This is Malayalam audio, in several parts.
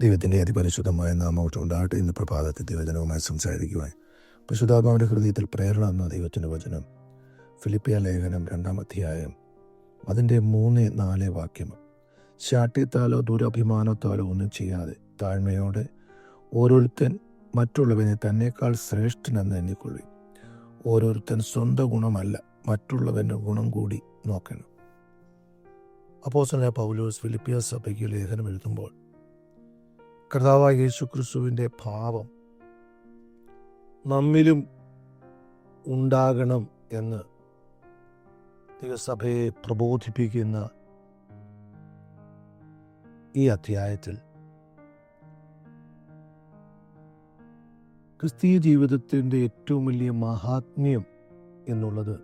ദൈവത്തിന്റെ അതിപരിശുദ്ധമായ നാമം ഉണ്ടാകട്ടെ ഇന്ന് പ്രഭാതത്തിൽ ദൈവജനവുമായി സംസാരിക്കുവാൻ പരിശുദ്ധാത്മാവിന്റെ ഹൃദയത്തിൽ പ്രേരണ എന്ന ദൈവത്തിന്റെ വചനം. ഫിലിപ്പിയ ലേഖനം രണ്ടാം അധ്യായം അതിന്റെ മൂന്ന് നാല് വാക്യം. ശാഠ്യത്താലോ ദുരഭിമാനത്താലോ ഒന്നും ചെയ്യാതെ താഴ്മയോടെ ഓരോരുത്തൻ മറ്റുള്ളവനെ തന്നെക്കാൾ ശ്രേഷ്ഠനെന്ന് എണ്ണിക്കൊള്ളി ഓരോരുത്തൻ സ്വന്തം ഗുണമല്ല മറ്റുള്ളവന്റെ ഗുണം കൂടി നോക്കണം. അപ്പോസന പൗലോസ് ഫിലിപ്പിയ സഭയ്ക്ക് ലേഖനം എഴുതുമ്പോൾ കർത്താവായ യേശു ക്രിസ്തുവിന്റെ ഭാവം നമ്മിലും ഉണ്ടാകണം എന്ന് ദൈവസഭയെ പ്രബോധിപ്പിക്കുന്ന ഈ അധ്യായത്തിൽ ക്രിസ്തീയ ജീവിതത്തിന്റെ ഏറ്റവും വലിയ മഹാത്മ്യം എന്നുള്ളത്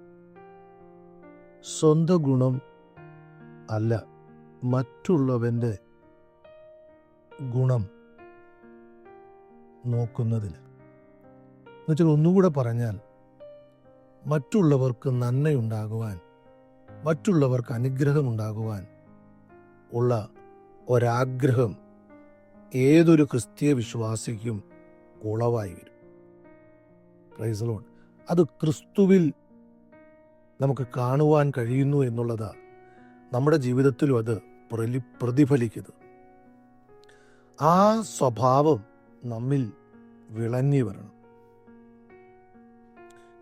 സ്വന്തം ഗുണം അല്ല മറ്റുള്ളവന്റെ ഗുണം നോക്കുന്നതിൽ എന്നുവെച്ചാൽ ഒന്നുകൂടെ പറഞ്ഞാൽ മറ്റുള്ളവർക്ക് നന്മയുണ്ടാകുവാൻ മറ്റുള്ളവർക്ക് അനുഗ്രഹമുണ്ടാകുവാൻ ഉള്ള ഒരാഗ്രഹം ഏതൊരു ക്രിസ്തീയ വിശ്വാസിക്കും ഉളവായി വരും. പ്രൈസലോൺ അത് ക്രിസ്തുവിൽ നമുക്ക് കാണുവാൻ കഴിയുന്നു എന്നുള്ളതാണ് നമ്മുടെ ജീവിതത്തിലും അത് പ്രതിഫലിക്കുന്നത്. ആ സ്വഭാവം നമ്മിൽ വിളഞ്ഞു വരണം.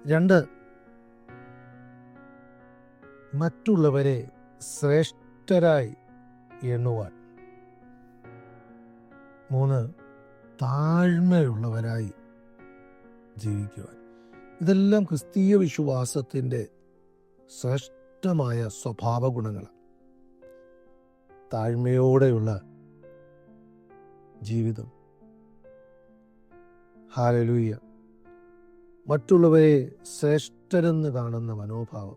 രണ്ട് മറ്റുള്ളവരെ ശ്രേഷ്ഠരായി എണ്ണുവാൻ. മൂന്ന് താഴ്മയുള്ളവരായി ജീവിക്കുവാൻ. ഇതെല്ലാം ക്രിസ്തീയ വിശ്വാസത്തിന്റെ ശ്രേഷ്ഠമായ സ്വഭാവ ഗുണങ്ങളാണ് താഴ്മയോടെയുള്ള ജീവിതം. ഹാലലൂയ. മറ്റുള്ളവരെ ശ്രേഷ്ഠരെന്ന് കാണുന്ന മനോഭാവം.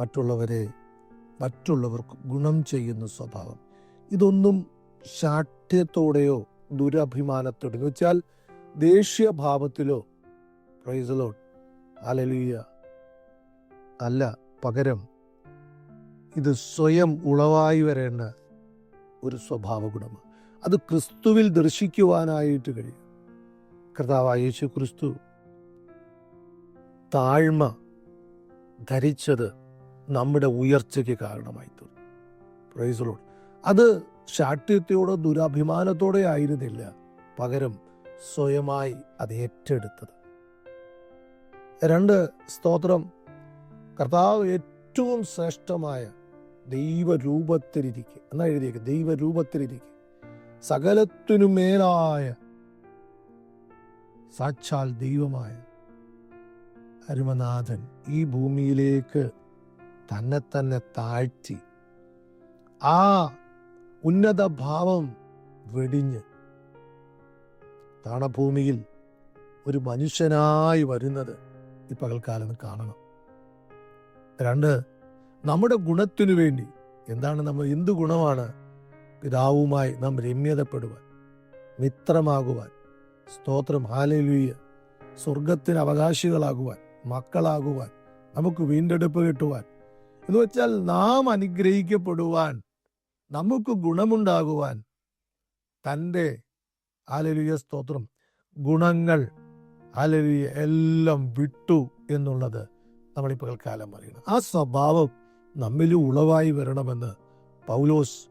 മറ്റുള്ളവരെ മറ്റുള്ളവർക്ക് ഗുണം ചെയ്യുന്ന സ്വഭാവം. ഇതൊന്നും ശാഠ്യത്തോടെയോ ദുരഭിമാനത്തോടെ എന്ന് വെച്ചാൽ ദേഷ്യഭാവത്തിലോ പ്രൈസലോ അലലൂയ അല്ല പകരം ഇത് സ്വയം ഉളവായി വരേണ്ട ഒരു സ്വഭാവ ഗുണമാണ് അത് ക്രിസ്തുവിൽ ദർശിക്കുവാനായിട്ട് കഴിയും. കർത്താവ് യേശു ക്രിസ്തു താഴ്മ ധരിച്ചത് നമ്മുടെ ഉയർച്ചയ്ക്ക് കാരണമായി തീർന്നു. അത് ശാഠ്യത്തോടോ ദുരാഭിമാനത്തോടെ ആയിരുന്നില്ല. പകരം സ്വയമായി അത് ഏറ്റെടുത്തത്. രണ്ട് സ്തോത്രം. കർത്താവ് ഏറ്റവും ശ്രേഷ്ഠമായ ദൈവരൂപത്തിലിരിക്കെ. എന്നാ എഴുതിയേക്ക്? ദൈവരൂപത്തിലിരിക്കുക സകലത്തിനു മേലായ സാക്ഷാൽ ദൈവമായ അരുമനാഥൻ ഈ ഭൂമിയിലേക്ക് തന്നെ തന്നെ താഴ്ത്തി ആ ഉന്നത ഭാവം വെടിഞ്ഞ് താണഭൂമിയിൽ ഒരു മനുഷ്യനായി വരുന്നത് ഈ പകൽക്കാലം കാണണം. രണ്ട് നമ്മുടെ ഗുണത്തിനു വേണ്ടി. എന്താണ് നമ്മൾ എന്ത് ഗുണമാണ് പിതാവുമായി നാം രമ്യതപ്പെടുവാൻ മിത്രമാകുവാൻ സ്തോത്രം ഹാലലൂയ സ്വർഗത്തിന് അവകാശികളാകുവാൻ മക്കളാകുവാൻ നമുക്ക് വീണ്ടെടുപ്പ് കിട്ടുവാൻ. എന്ന് വെച്ചാൽ നാം അനുഗ്രഹിക്കപ്പെടുവാൻ നമുക്ക് ഗുണമുണ്ടാകുവാൻ തന്റെ ആലലുയ സ്തോത്രം ഗുണങ്ങൾ ആലലുയ എല്ലാം വിട്ടു എന്നുള്ളത് നമ്മളിപ്പോൾ കാലം പറയുന്നു. ആ സ്വഭാവം നമ്മിലും ഉളവായി വരണമെന്ന് പൗലോസ്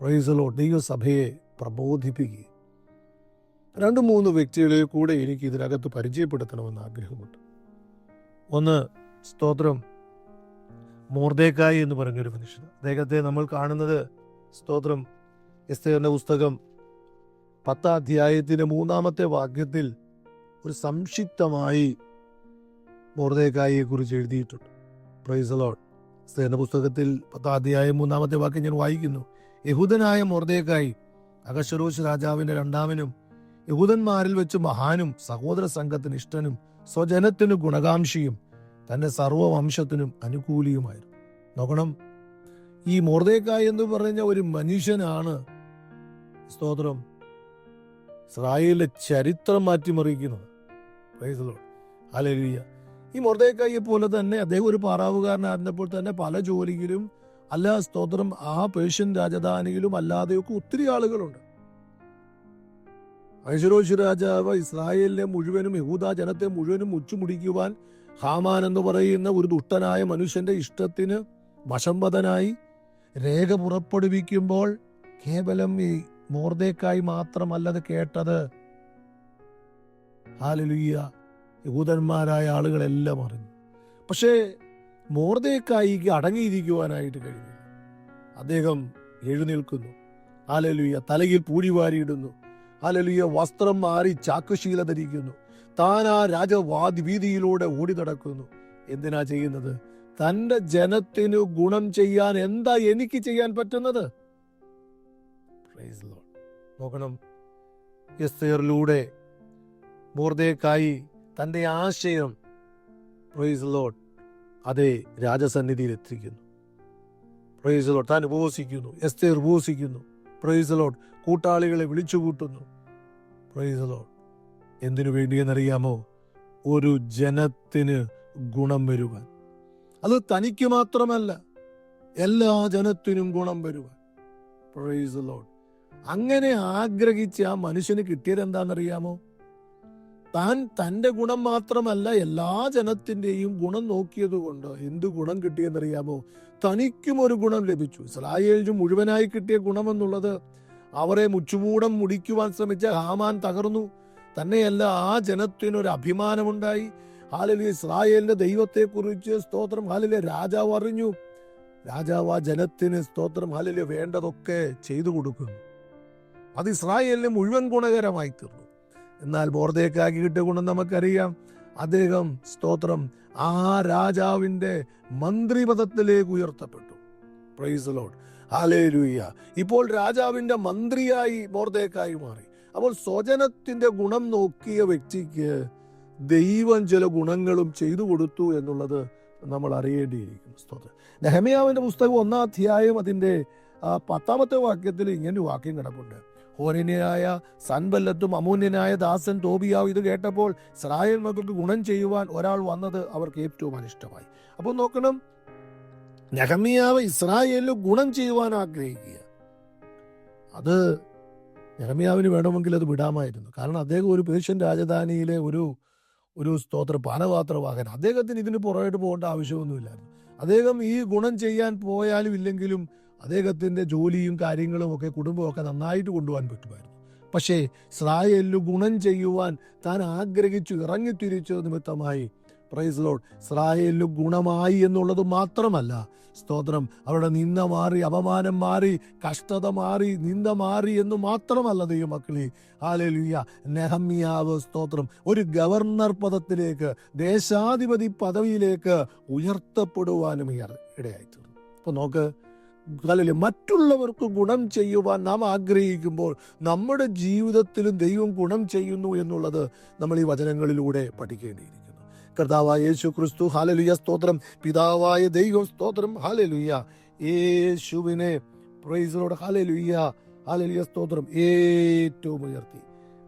പ്രൈസലോ ദൈവസഭയെ പ്രബോധിപ്പിക്കുക. രണ്ട് മൂന്ന് വ്യക്തികളെ കൂടെ എനിക്ക് ഇതിനകത്ത് പരിചയപ്പെടുത്തണമെന്ന് ആഗ്രഹമുണ്ട്. ഒന്ന് സ്തോത്രം. മോർദേക്കായി എന്ന് പറഞ്ഞൊരു മനുഷ്യൻ. അദ്ദേഹത്തെ നമ്മൾ കാണുന്നത് സ്തോത്രം. എസ്തേറിന്റെ പുസ്തകം പത്താം അധ്യായത്തിന്റെ മൂന്നാമത്തെ വാക്യത്തിൽ ഒരു സംക്ഷിപ്തമായി മോർദേക്കായിയെ കുറിച്ച് എഴുതിയിട്ടുണ്ട് പ്രൈസലോഡ് എസ്തേറിന്റെ പുസ്തകത്തിൽ പത്താം അധ്യായം മൂന്നാമത്തെ വാക്യം ഞാൻ വായിക്കുന്നു. യഹൂദനായ മൊറദേക്കായി അഗശരോശ് രാജാവിന്റെ രണ്ടാമനും യഹൂദന്മാരിൽ വെച്ച് മഹാനും സഹോദര സംഘത്തിന് ഇഷ്ടനും സ്വജനത്തിന് ഗുണകാംക്ഷിയും തന്റെ സർവവംശത്തിനും അനുകൂലിയുമായിരുന്നു. നോക്കണം ഈ മോർദേക്കായ് എന്ന് പറഞ്ഞ ഒരു മനുഷ്യനാണ് സ്തോത്രം. ഇസ്രായേലിലെ ചരിത്രം മാറ്റിമറിക്കുന്നത്. അലലിയ ഈ മൊർദേക്കായെ പോലെ തന്നെ അദ്ദേഹം ഒരു പാറാവുകാരനായിരുന്നപ്പോൾ തന്നെ പല ജോലിയിലും അല്ല സ്തോത്രം ആ പേർഷ്യൻ രാജധാനിയിലും അല്ലാതെയൊക്കെ ഒത്തിരി ആളുകളുണ്ട്. ഐശ്വരോശ് രാജാവ് ഇസ്രായേലിനെ മുഴുവനും യഹൂദ ജനത്തെ മുഴുവനും മുച്ചുമുടിക്കുവാൻ ഹാമാൻ എന്ന് പറയുന്ന ഒരു ദുഷ്ടനായ മനുഷ്യന്റെ ഇഷ്ടത്തിന് വശംവദനായി രേഖ പുറപ്പെടുവിക്കുമ്പോൾ കേവലം ഈ മോർദേക്കായി മാത്രമല്ലത് കേട്ടത്. ഹാലലുയ്യ യഹൂദന്മാരായ ആളുകളെല്ലാം അറിഞ്ഞു. പക്ഷേ മോർദേക്കായിക്ക് അടങ്ങിയിരിക്കുവാനായിട്ട് കഴിഞ്ഞില്ല. അദ്ദേഹം എഴുന്നേൽക്കുന്നു. ആലലുയ തലയിൽ പൂഴി വാരിയിടുന്നു. ഹാലലുയ്യ വസ്ത്രം മാറി ചാക്കുശീല ധരിക്കുന്നു. താൻ ആ രാജവാദി വീതിയിലൂടെ ഓടി നടക്കുന്നു എന്തിനാ ചെയ്യുന്നത്? തന്റെ ജനത്തിനു ഗുണം ചെയ്യാൻ എന്താ എനിക്ക് ചെയ്യാൻ പറ്റുന്നത്. നോക്കണം. എസ്തേറിലൂടെ മോർദേക്കായി തന്റെ ആശയം പ്രൈസ് ലോഡ് അതെ രാജസന്നിധിയിൽ എത്തിക്കുന്നു. പ്രൈസ് ലോഡ് താൻ ഉപവസിക്കുന്നു. എസ്തേർ ഉപവസിക്കുന്നു. പ്രൈസ് ലോഡ് കൂട്ടാളികളെ വിളിച്ചു കൂട്ടുന്നു പ്രൈസ് ലോഡ് എന്തിനു വേണ്ടിയെന്നറിയാമോ ഒരു ജനത്തിന് ഗുണം വരുവാൻ. അത് തനിക്ക് മാത്രമല്ല എല്ലാ ജനത്തിനും ഗുണം വരുവാൻ. പ്രൈസ് ലോഡ് അങ്ങനെ ആഗ്രഹിച്ച് ആ മനുഷ്യന് കിട്ടിയത് എന്താണെന്നറിയാമോ താൻ തന്റെ ഗുണം മാത്രമല്ല എല്ലാ ജനത്തിന്റെയും ഗുണം നോക്കിയത് കൊണ്ട് എന്ത് ഗുണം കിട്ടിയെന്നറിയാമോ? തനിക്കും ഒരു ഗുണം ലഭിച്ചു. ഇസ്രായേലിന് മുഴുവനായി കിട്ടിയ ഗുണമെന്നുള്ളത് അവരെ മുച്ചുമൂടം മുടിക്കുവാൻ ശ്രമിച്ച ഹാമാൻ തകർന്നു. തന്നെയല്ല ആ ജനത്തിനൊരു അഭിമാനമുണ്ടായി. ഹാലിലെ ഇസ്രായേലിന്റെ ദൈവത്തെക്കുറിച്ച് സ്തോത്രം ഹാലിലെ രാജാവ് അറിഞ്ഞു. രാജാവ് ആ ജനത്തിന് സ്തോത്രം ഹാലിലെ വേണ്ടതൊക്കെ ചെയ്തു കൊടുക്കും അത് ഇസ്രായേലിന് മുഴുവൻ ഗുണകരമായി തീർന്നു. എന്നാൽ ബോർദേക്കാക്കി കിട്ടിയ ഗുണം നമുക്കറിയാം അദ്ദേഹം സ്തോത്രം ആ രാജാവിന്റെ മന്ത്രിപദത്തിലേക്ക് ഉയർത്തപ്പെട്ടു. പ്രൈസ് ലോഡ് ഹാലേലൂയ ഇപ്പോൾ രാജാവിന്റെ മന്ത്രിയായി ബോർദേക്കായി മാറി. അപ്പോൾ സ്വജനത്തിന്റെ ഗുണം നോക്കിയ വ്യക്തിക്ക് ദൈവം ചില ഗുണങ്ങളും ചെയ്തു കൊടുത്തു എന്നുള്ളത് നമ്മൾ അറിയേണ്ടിയിരിക്കുന്നു. സ്തോത്രം. നെഹമിയാവിന്റെ പുസ്തകം ഒന്നാം അധ്യായം അതിന്റെ പത്താമത്തെ വാക്യത്തിൽ ഇങ്ങനെ വാക്യം കിടപ്പുണ്ട്. ഹോരന്യനായ സൻബല്ലത്തും അമൂന്യനായ ദാസൻ തോബിയാവ് ഇത് കേട്ടപ്പോൾ ഇസ്രായേൽ മക്കൾക്ക് ഗുണം ചെയ്യുവാൻ ഒരാൾ വന്നത് അവർക്ക് ഏറ്റവും അനിഷ്ടമായി. അപ്പോൾ നോക്കണം നെഹമിയാവ് ഇസ്രായേലിൽ ഗുണം ചെയ്യുവാൻ ആഗ്രഹിക്കുക. അത് നെഹമിയാവിന് വേണമെങ്കിൽ അത് വിടാമായിരുന്നു. കാരണം അദ്ദേഹം ഒരു പേർഷ്യൻ രാജധാനിയിലെ ഒരു ഒരു സ്തോത്ര പാനപാത്രവാഹൻ അദ്ദേഹത്തിന് ഇതിന് പുറകോട്ട് പോകേണ്ട ആവശ്യമൊന്നുമില്ലായിരുന്നു. അദ്ദേഹം ഈ ഗുണം ചെയ്യാൻ പോയാലും ഇല്ലെങ്കിലും അദ്ദേഹത്തിന്റെ ജോലിയും കാര്യങ്ങളും ഒക്കെ കുടുംബമൊക്കെ നന്നായിട്ട് കൊണ്ടുപോകാൻ പറ്റുമായിരുന്നു. പക്ഷേ ഇസ്രായേലിന് ഗുണം ചെയ്യുവാൻ താൻ ആഗ്രഹിച്ചു ഇറങ്ങി തിരിച്ചു നിമിത്തമായി പ്രൈസ് ലോഡ് ഇസ്രായേലിന് ഗുണമായി എന്നുള്ളത് മാത്രമല്ല സ്തോത്രം അവരുടെ നിന്ന മാറി അപമാനം മാറി കഷ്ടത മാറി നിന്ദ മാറി എന്ന് മാത്രമല്ല ദൈവമക്കളെ. ആലലുയ്യ നെഹമ്യാവ് സ്തോത്രം ഒരു ഗവർണർ പദത്തിലേക്ക് ദേശാധിപതി പദവിയിലേക്ക് ഉയർത്തപ്പെടുവാനും ഇടയായിട്ടുണ്ട് ഇടയായി തീർന്നു അപ്പൊ നോക്ക് അല്ലെങ്കിൽ മറ്റുള്ളവർക്ക് ഗുണം ചെയ്യുവാൻ നാം ആഗ്രഹിക്കുമ്പോൾ നമ്മുടെ ജീവിതത്തിലും ദൈവം ഗുണം ചെയ്യുന്നു എന്നുള്ളത് നമ്മൾ ഈ വചനങ്ങളിലൂടെ പഠിക്കേണ്ടിയിരിക്കുന്നു. കർത്താവായ യേശു ക്രിസ്തു ഹാലലുയ സ്തോത്രം. പിതാവായ ദൈവം സ്തോത്രം. ഹാലലുയ യേശുവിനെ പ്രൈസിനോട് ഹാലലുയ ഹാലലുയ സ്തോത്രം. ഏറ്റവും ഉയർത്തി.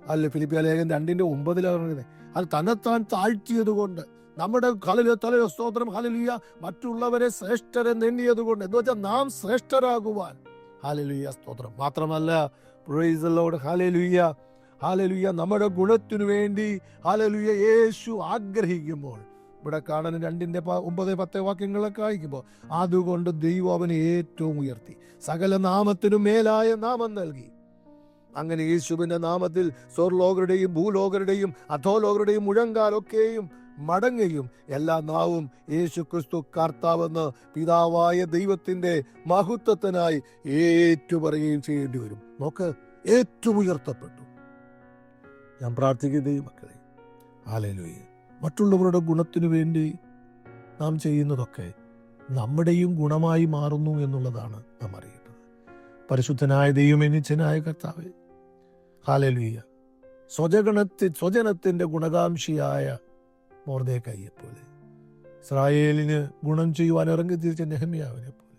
അല്ല ഫിലിപ്പിയ ലേഖൻ രണ്ടിന്റെ ഒമ്പതിലാണ് അത് തന്നെത്താൻ താഴ്ത്തിയത് കൊണ്ട് നമ്മുടെ ഹലലിയ തലയോ സ്തോത്രം ഹലലിയ മറ്റുള്ളവരെ ശ്രേഷ്ഠരെ എണ്ണിയത് കൊണ്ട്. എന്ന് വെച്ചാൽ നാം ശ്രേഷ്ഠരാകുവാൻ. ഹാലലുയ സ്തോത്രം. മാത്രമല്ല പ്രൈസലോട് ഹാലലുയ ഹാലലുയ നമ്മുടെ ഗുണത്തിനു വേണ്ടി ഹാലലുയ യേശു ആഗ്രഹിക്കുമ്പോൾ. ഇവിടെ കാണാൻ രണ്ടിന്റെ പ- ഒമ്പത് പത്ത് വാക്യങ്ങളൊക്കെ വായിക്കുമ്പോൾ അതുകൊണ്ട് ദൈവം അവനെ ഏറ്റവും ഉയർത്തി. സകല നാമത്തിനു മേലായ നാമം നൽകി. അങ്ങനെ യേശുവിന്റെ നാമത്തിൽ സ്വർലോകരുടെയും ഭൂലോകരുടെയും അധോലോകരുടെയും മുഴങ്കാലൊക്കെയും മടങ്ങുകയും എല്ലാ നാവും യേശു ക്രിസ്തു കർത്താവെന്ന് പിതാവായ ദൈവത്തിന്റെ മഹത്വത്തിനായി ഏറ്റുപറയുകയും ചെയ്യേണ്ടി വരും. നോക്ക് ഏറ്റുമുയർത്തപ്പെട്ടു ഞാൻ പ്രാർത്ഥിക്കുന്ന മക്കളെ ആലയിലൂയ മറ്റുള്ളവരുടെ ഗുണത്തിനു വേണ്ടി നാം ചെയ്യുന്നതൊക്കെ നമ്മുടെയും ഗുണമായി മാറുന്നു എന്നുള്ളതാണ് നാം അറിയേണ്ടത്. പരിശുദ്ധനായ ദൈവമെനിച്ചനായ കർത്താവ്. ഹാലലുയ്യ സ്വജഗണത്തി സ്വജനത്തിന്റെ ഗുണകാംക്ഷിയായ മോർദേക്കയ്യെ പോലെ ഇസ്രായേലിന് ഗുണം ചെയ്യുവാൻ ഇറങ്ങി തിരിച്ച നെഹമ്യാവിനെ പോലെ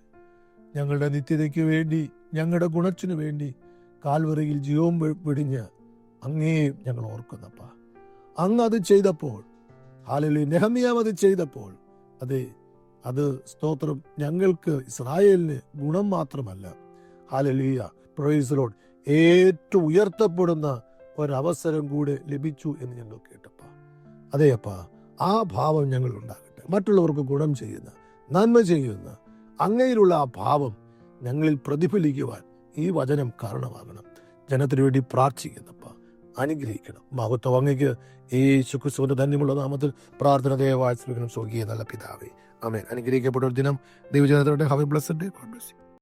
ഞങ്ങളുടെ നിത്യതയ്ക്ക് വേണ്ടി ഞങ്ങളുടെ ഗുണത്തിനു വേണ്ടി കാൽവറിയിൽ ജീവം പിടിഞ്ഞ് അങ്ങേ ഞങ്ങൾ ഓർക്കുന്നപ്പ. അങ്ങ് അത് ചെയ്തപ്പോൾ ഹാലലി നെഹമ്യാവ് അത് ചെയ്തപ്പോൾ അതെ അത് സ്തോത്രം ഞങ്ങൾക്ക് ഇസ്രായേലിന് ഗുണം മാത്രമല്ല. ഹാലലിയ പ്രൊയ്സലോഡ് ഏറ്റവും ഉയർത്തപ്പെടുന്ന ഒരവസരം കൂടെ ലഭിച്ചു എന്ന് ഞങ്ങൾ കേട്ടപ്പ. അതേപ്പ ആ ഭാവം ഞങ്ങൾ ഉണ്ടാകട്ടെ മറ്റുള്ളവർക്ക് ഗുണം ചെയ്യുന്ന നന്മ ചെയ്യുന്ന അങ്ങയിലുള്ള ആ ഭാവം ഞങ്ങളിൽ പ്രതിഫലിക്കുവാൻ ഈ വചനം കാരണമാകണം. ജനത്തിനു വേണ്ടി പ്രാർത്ഥിക്കുന്നപ്പ അനുഗ്രഹിക്കണം. മഹത്വം അങ്ങയ്ക്ക് ഈ ശുക്രിസ്തുവിന്റെ ധന്യമുള്ള നാമത്തിൽ പ്രാർത്ഥന സ്വീകരണം സ്വർഗീയ നല്ല പിതാവേ. അമേൻ അനുഗ്രഹിക്കപ്പെട്ട ഒരു ദിനം ദൈവജനത്തോടെ have a blessed God bless you